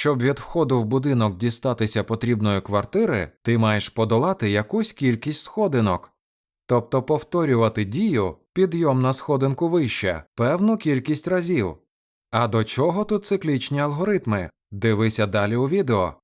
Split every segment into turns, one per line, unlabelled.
Щоб від входу в будинок дістатися потрібної квартири, ти маєш подолати якусь кількість сходинок, тобто повторювати дію підйом на сходинку вище певну кількість разів. А до чого тут циклічні алгоритми? Дивися далі у відео.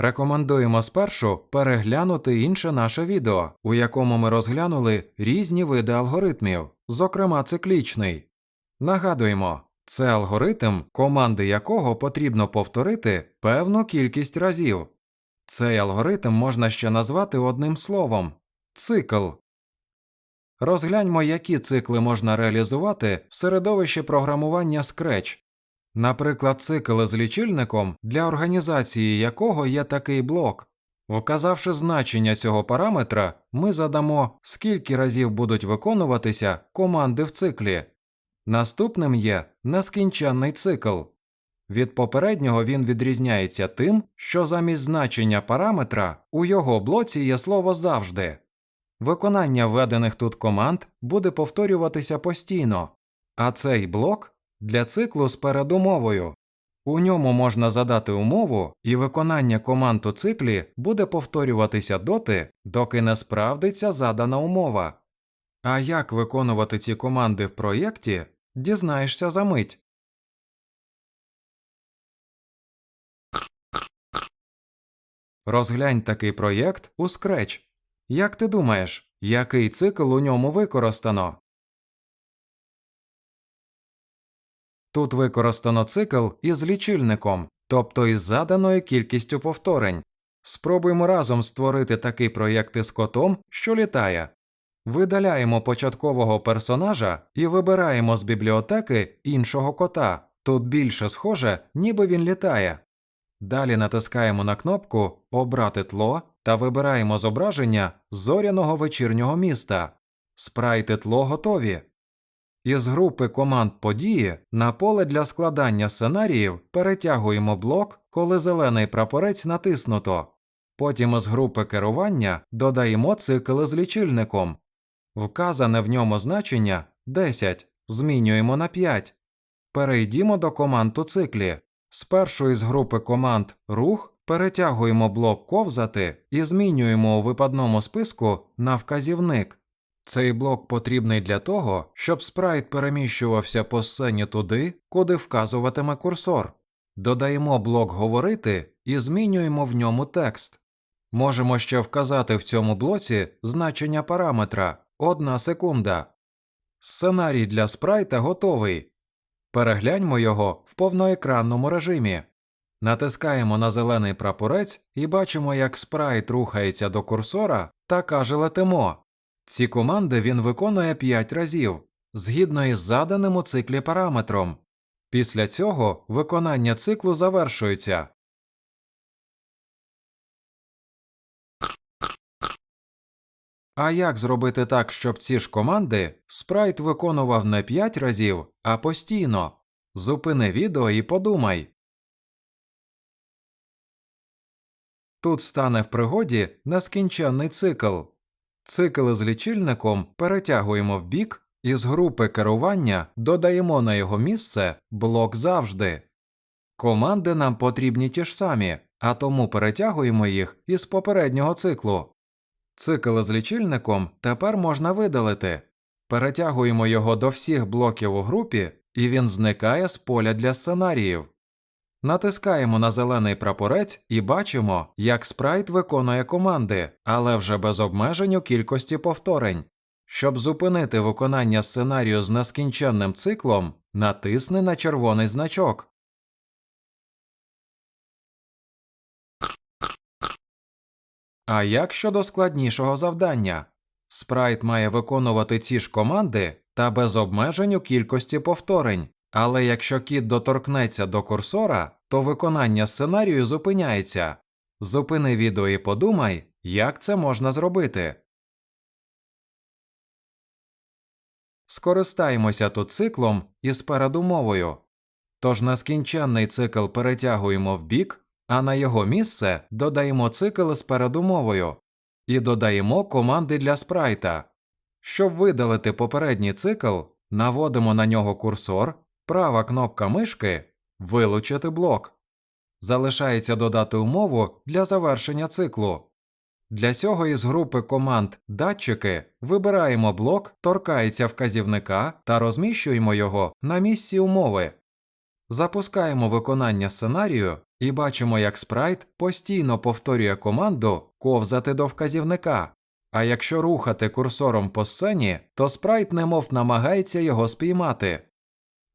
Рекомендуємо спершу переглянути інше наше відео, у якому ми розглянули різні види алгоритмів, зокрема циклічний. Нагадуємо, це алгоритм, команди якого потрібно повторити певну кількість разів. Цей алгоритм можна ще назвати одним словом цикл. Розгляньмо, які цикли можна реалізувати в середовищі програмування Scratch. Наприклад, цикл з лічильником, для організації якого є такий блок. Вказавши значення цього параметра, ми задамо, скільки разів будуть виконуватися команди в циклі. Наступним є нескінченний цикл. Від попереднього він відрізняється тим, що замість значення параметра у його блоці є слово завжди. Виконання введених тут команд буде повторюватися постійно, а цей блок для циклу з передумовою. У ньому можна задати умову, і виконання команд у циклі буде повторюватися доти, доки не справдиться задана умова. А як виконувати ці команди в проєкті, дізнаєшся за мить. Розглянь такий проєкт у Scratch. Як ти думаєш, який цикл у ньому використано? Тут використано цикл із лічильником, тобто із заданою кількістю повторень. Спробуємо разом створити такий проєкт із котом, що літає. Видаляємо початкового персонажа і вибираємо з бібліотеки іншого кота. Тут більше схоже, ніби він літає. Далі натискаємо на кнопку Обрати тло та вибираємо зображення зоряного вечірнього міста. Спрайти тло готові. Із групи команд події на поле для складання сценаріїв перетягуємо блок, коли зелений прапорець натиснуто. Потім із групи керування додаємо цикл з лічильником. Вказане в ньому значення 10 змінюємо на 5. Перейдімо до команд у циклі. Спершу із групи команд Рух перетягуємо блок ковзати і змінюємо у випадному списку на вказівник. Цей блок потрібний для того, щоб спрайт переміщувався по сцені туди, куди вказуватиме курсор. Додаємо блок говорити і змінюємо в ньому текст. Можемо ще вказати в цьому блоці значення параметра 1 секунда. Сценарій для спрайта готовий. Перегляньмо його в повноекранному режимі. Натискаємо на зелений прапорець і бачимо, як спрайт рухається до курсора та каже летимо. Ці команди він виконує 5 разів, згідно із заданим у циклі параметром. Після цього виконання циклу завершується. А як зробити так, щоб ці ж команди спрайт виконував не 5 разів, а постійно? Зупини відео і подумай. Тут стане в пригоді нескінченний цикл. Цикл з лічильником перетягуємо в бік і з групи керування додаємо на його місце блок завжди. Команди нам потрібні ті ж самі, а тому перетягуємо їх із попереднього циклу. Цикл з лічильником тепер можна видалити. Перетягуємо його до всіх блоків у групі, і він зникає з поля для сценаріїв. Натискаємо на зелений прапорець і бачимо, як спрайт виконує команди, але вже без обмежень у кількості повторень. Щоб зупинити виконання сценарію з нескінченним циклом, натисни на червоний значок. А як щодо складнішого завдання? Спрайт має виконувати ці ж команди та без обмежень у кількості повторень, але якщо кіт доторкнеться до курсора, то виконання сценарію зупиняється. Зупини відео і подумай, як це можна зробити. Скористаємося тут циклом із передумовою. Тож нескінченний цикл перетягуємо в бік, а на його місце додаємо цикл з передумовою і додаємо команди для спрайта. Щоб видалити попередній цикл, наводимо на нього курсор, права кнопка мишки Вилучити блок. Залишається додати умову для завершення циклу. Для цього із групи команд Датчики вибираємо блок Торкається вказівника та розміщуємо його на місці умови. Запускаємо виконання сценарію і бачимо, як спрайт постійно повторює команду ковзати до вказівника. А якщо рухати курсором по сцені, то спрайт немов намагається його спіймати.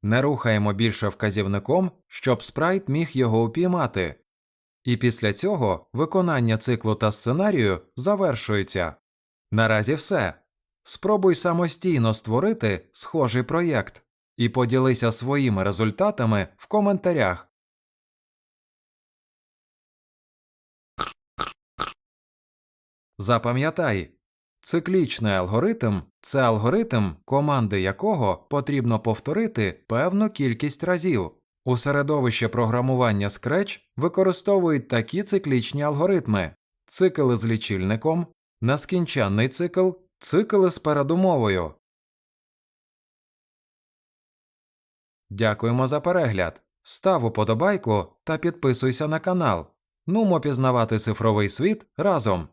Не рухаємо більше вказівником, щоб спрайт міг його упіймати. І після цього виконання циклу та сценарію завершується. Наразі все. Спробуй самостійно створити схожий проєкт і поділися своїми результатами в коментарях. Запам'ятай, циклічний алгоритм це алгоритм, команди якого потрібно повторити певну кількість разів. У середовищі програмування Scratch використовують такі циклічні алгоритми: цикл з лічильником, нескінченний цикл, цикл з передумовою. Дякуємо за перегляд. Став уподобайку та підписуйся на канал. Нумо пізнавати цифровий світ разом.